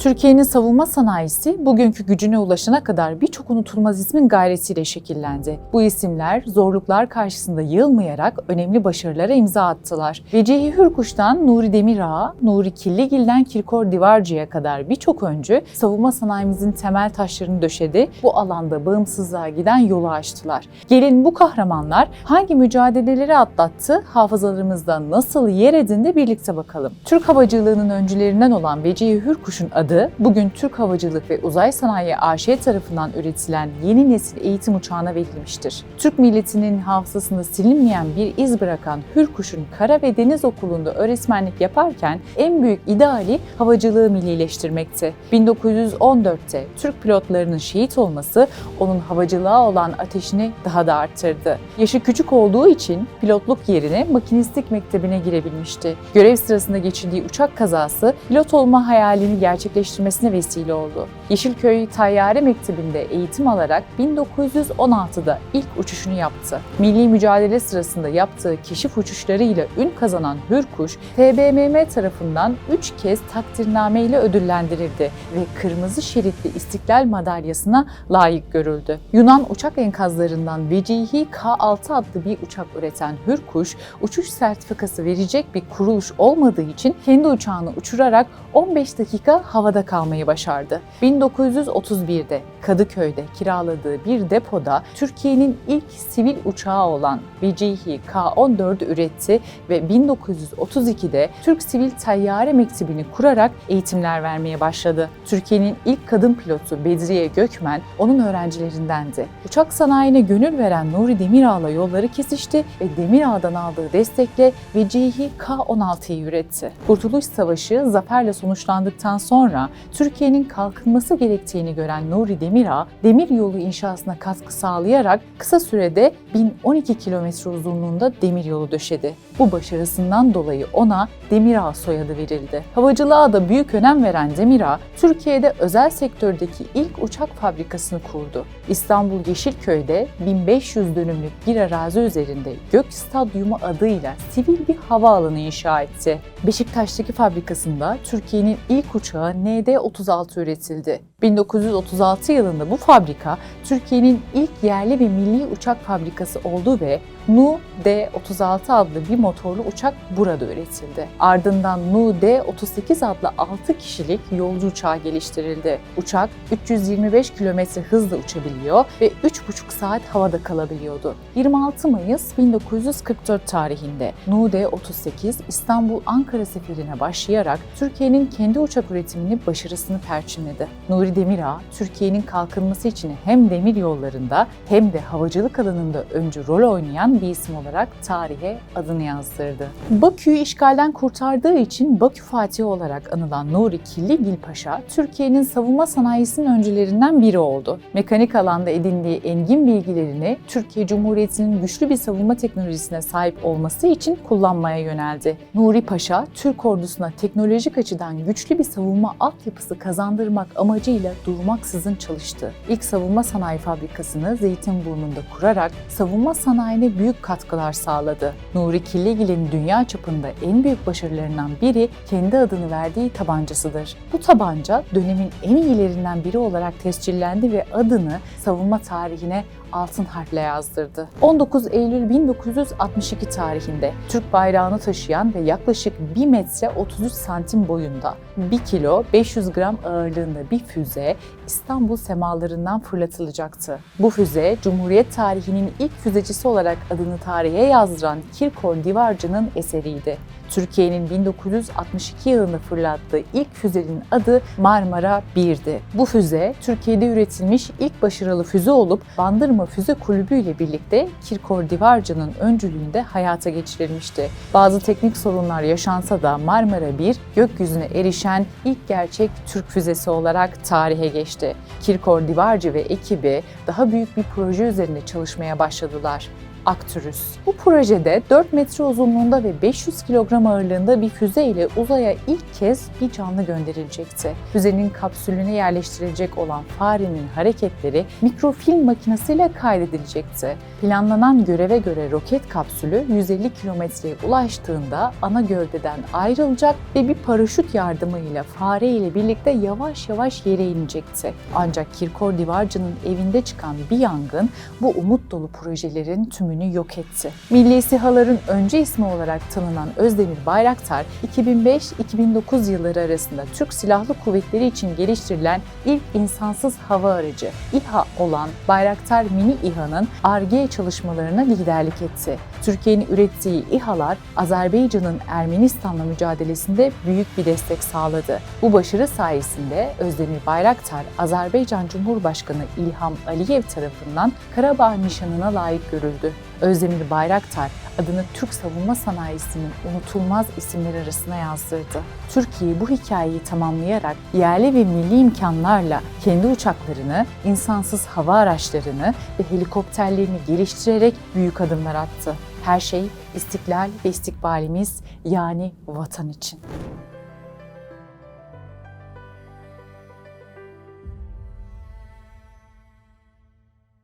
Türkiye'nin savunma sanayisi bugünkü gücüne ulaşana kadar birçok unutulmaz ismin gayretiyle şekillendi. Bu isimler zorluklar karşısında yılmayarak önemli başarılara imza attılar. Vecihi Hürkuş'tan Nuri Demirağ'a, Nuri Killigil'den Kirkor Divarcı'ya kadar birçok öncü savunma sanayimizin temel taşlarını döşedi, bu alanda bağımsızlığa giden yolu açtılar. Gelin bu kahramanlar hangi mücadeleleri atlattı, hafızalarımızda nasıl yer edindi birlikte bakalım. Türk havacılığının öncülerinden olan Vecihi Hürkuş'un adı bugün Türk Havacılık ve Uzay Sanayi AŞ tarafından üretilen yeni nesil eğitim uçağına verilmiştir. Türk milletinin hafızasında silinmeyen bir iz bırakan Hürkuş'un Kara ve Deniz Okulu'nda öğretmenlik yaparken en büyük ideali havacılığı millileştirmekti. 1914'te Türk pilotlarının şehit olması onun havacılığa olan ateşini daha da arttırdı. Yaşı küçük olduğu için pilotluk yerine makinistlik mektebine girebilmişti. Görev sırasında geçirdiği uçak kazası pilot olma hayalini gerçekleştirmesine vesile oldu. Yeşilköy Tayyare Mektebi'nde eğitim alarak 1916'da ilk uçuşunu yaptı. Milli mücadele sırasında yaptığı keşif uçuşlarıyla ün kazanan Hürkuş, TBMM tarafından 3 kez takdirname ile ödüllendirildi ve Kırmızı Şeritli İstiklal Madalyası'na layık görüldü. Yunan uçak enkazlarından Vecihi K-6 adlı bir uçak üreten Hürkuş, uçuş sertifikası verecek bir kuruluş olmadığı için kendi uçağını uçurarak 15 dakika havada kalmayı başardı. 1931'de Kadıköy'de kiraladığı bir depoda Türkiye'nin ilk sivil uçağı olan Vecihi K-14'ü üretti ve 1932'de Türk Sivil Tayyare Mektebi'ni kurarak eğitimler vermeye başladı. Türkiye'nin ilk kadın pilotu Bedriye Gökmen onun öğrencilerindendi. Uçak sanayine gönül veren Nuri Demirağ'la yolları kesişti ve Demirağ'dan aldığı destekle Vecihi K-16'yı üretti. Kurtuluş Savaşı zaferle sonuçlandıktan sonra Türkiye'nin kalkınması gerektiğini gören Nuri Demirağ, demir yolu inşasına katkı sağlayarak kısa sürede 1012 kilometre uzunluğunda demir yolu döşedi. Bu başarısından dolayı ona Demirağ soyadı verildi. Havacılığa da büyük önem veren Demirağ, Türkiye'de özel sektördeki ilk uçak fabrikasını kurdu. İstanbul Yeşilköy'de 1500 dönümlük bir arazi üzerinde Gök Stadyumu adıyla sivil bir havaalanı inşa etti. Beşiktaş'taki fabrikasında Türkiye'nin ilk uçağı ND-36 üretildi. 1936 yılında bu fabrika Türkiye'nin ilk yerli ve milli uçak fabrikası oldu ve Nu D-36 adlı bir motorlu uçak burada üretildi. Ardından Nu D-38 adlı 6 kişilik yolcu uçağı geliştirildi. Uçak 325 km hızla uçabiliyor ve 3,5 saat havada kalabiliyordu. 26 Mayıs 1944 tarihinde Nu D-38 İstanbul-Ankara seferine başlayarak Türkiye'nin kendi uçak üretimini başarısını perçinledi. Nuri Demirağ, Türkiye'nin kalkınması için hem demir yollarında hem de havacılık alanında öncü rol oynayan bir isim olarak tarihe adını yazdırdı. Bakü'yü işgalden kurtardığı için Bakü Fatihi olarak anılan Nuri Killigil Paşa, Türkiye'nin savunma sanayisinin öncülerinden biri oldu. Mekanik alanda edindiği engin bilgilerini Türkiye Cumhuriyeti'nin güçlü bir savunma teknolojisine sahip olması için kullanmaya yöneldi. Nuri Paşa, Türk ordusuna teknolojik açıdan güçlü bir savunma altyapısı kazandırmak amacıyla durmaksızın çalıştı. İlk savunma sanayi fabrikasını Zeytinburnu'nda kurarak savunma sanayine büyük katkılar sağladı. Nuri Killigil'in dünya çapında en büyük başarılarından biri kendi adını verdiği tabancasıdır. Bu tabanca dönemin en iyilerinden biri olarak tescillendi ve adını savunma tarihine altın harfle yazdırdı. 19 Eylül 1962 tarihinde Türk bayrağını taşıyan ve yaklaşık 1 metre 33 santim boyunda 1 kilo 500 gram ağırlığında bir füze İstanbul semalarından fırlatılacaktı. Bu füze Cumhuriyet tarihinin ilk füzecisi olarak adını tarihe yazdıran Kirkor Divarcı'nın eseriydi. Türkiye'nin 1962 yılında fırlattığı ilk füzenin adı Marmara 1'di. Bu füze Türkiye'de üretilmiş ilk başarılı füze olup Bandırma Füze Kulübü ile birlikte Kirkor Divarcı'nın öncülüğünde hayata geçirilmişti. Bazı teknik sorunlar yaşansa da Marmara 1 gökyüzüne erişen ilk gerçek Türk füzesi olarak tarihe geçti. Kirkor Divarcı ve ekibi daha büyük bir proje üzerinde çalışmaya başladılar. Arcturus. Bu projede 4 metre uzunluğunda ve 500 kilogram ağırlığında bir füze ile uzaya ilk kez bir canlı gönderilecekti. Füzenin kapsülüne yerleştirilecek olan farenin hareketleri mikrofilm makinesiyle kaydedilecekti. Planlanan göreve göre roket kapsülü 150 kilometreye ulaştığında ana gövdeden ayrılacak ve bir paraşüt yardımıyla fare ile birlikte yavaş yavaş yere inecekti. Ancak Kirkor Divarcı'nın evinde çıkan bir yangın bu umut dolu projelerin tümünü yok etti. Milli SİHA'ların önce ismi olarak tanınan Özdemir Bayraktar, 2005-2009 yılları arasında Türk Silahlı Kuvvetleri için geliştirilen ilk insansız hava aracı İHA olan Bayraktar Mini İHA'nın ARGE çalışmalarına liderlik etti. Türkiye'nin ürettiği İHA'lar Azerbaycan'ın Ermenistan'la mücadelesinde büyük bir destek sağladı. Bu başarı sayesinde Özdemir Bayraktar, Azerbaycan Cumhurbaşkanı İlham Aliyev tarafından Karabağ nişanına layık görüldü. Özdemir Bayraktar adını Türk savunma sanayisinin unutulmaz isimler arasına yazdırdı. Türkiye bu hikayeyi tamamlayarak yerli ve milli imkanlarla kendi uçaklarını, insansız hava araçlarını ve helikopterlerini geliştirerek büyük adımlar attı. Her şey istiklal ve istikbalimiz yani vatan için.